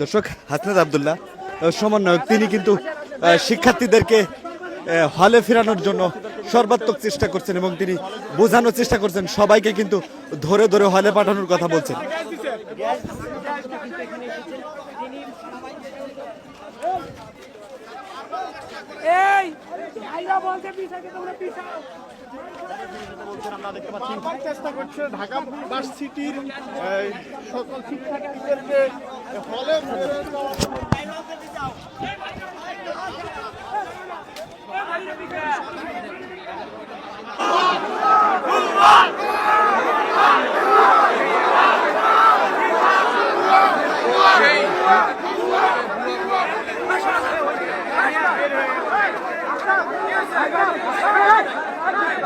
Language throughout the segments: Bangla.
দর্শক হাসনাদ আবদুল্লাহ সমন্বয়ক, তিনি কিন্তু শিক্ষার্থীদেরকে হলে ফেরানোর জন্য সর্বাত্মক চেষ্টা করছেন এবং তিনি বোঝানোর চেষ্টা করছেন, সবাইকে কিন্তু ধরে ধরে হলে পাঠানোর কথা বলছেন। এই পিছাকে তোমরা পিছাও। আমরা দেখতে পাচ্ছি। চেষ্টা করছে ঢাকা ভার্সিটির এই, সকল শিক্ষার্থীদেরকে হলে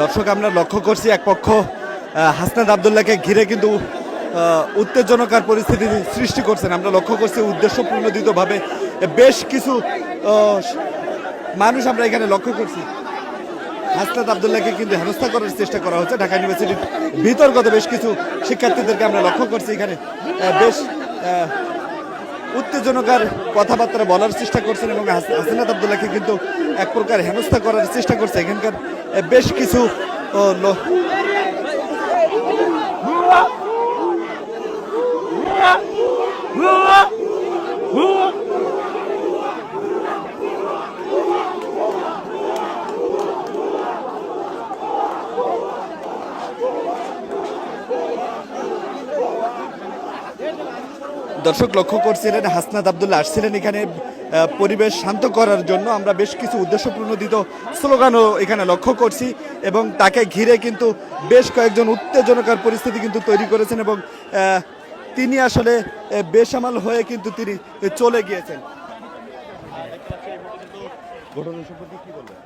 দর্শক, আমরা লক্ষ্য করছি এক পক্ষ হাসনাদ আবদুল্লাহকে ঘিরে কিন্তু উত্তেজনকার পরিস্থিতি সৃষ্টি করছেন। আমরা লক্ষ্য করছি উদ্দেশ্য প্রণোদিতভাবে বেশ কিছু মানুষ আমরা এখানে লক্ষ্য করছি। হাসনাত আবদুল্লাহকে কিন্তু হেনস্থা করার চেষ্টা করা হচ্ছে। ঢাকা ইউনিভার্সিটির বিতর্কত বেশ কিছু শিক্ষার্থীদেরকে আমরা লক্ষ্য করছি। এখানে বেশ উত্তেজনকার কথাবার্তা বলার চেষ্টা করছেন এবং হাস- হাসিনাত আবদুল্লাহকে কিন্তু এক প্রকার হেনস্থা করার চেষ্টা করছে। এখানকার বেশ কিছু দর্শক লক্ষ্য করছিলেন, হাসনাত আবদুল্লাহ আসছিলেন এখানে পরিবেশ শান্ত করার জন্য। আমরা বেশ কিছু উদ্দেশ্য প্রণোদিত স্লোগানও এখানে লক্ষ্য করছি এবং তাকে ঘিরে কিন্তু বেশ কয়েকজন উত্তেজনকার পরিস্থিতি কিন্তু তৈরি করেছেন এবং তিনি আসলে বেসামাল হয়ে কিন্তু তিনি চলে গিয়েছেন। ঘটনা সম্পর্কে কি বলবেন?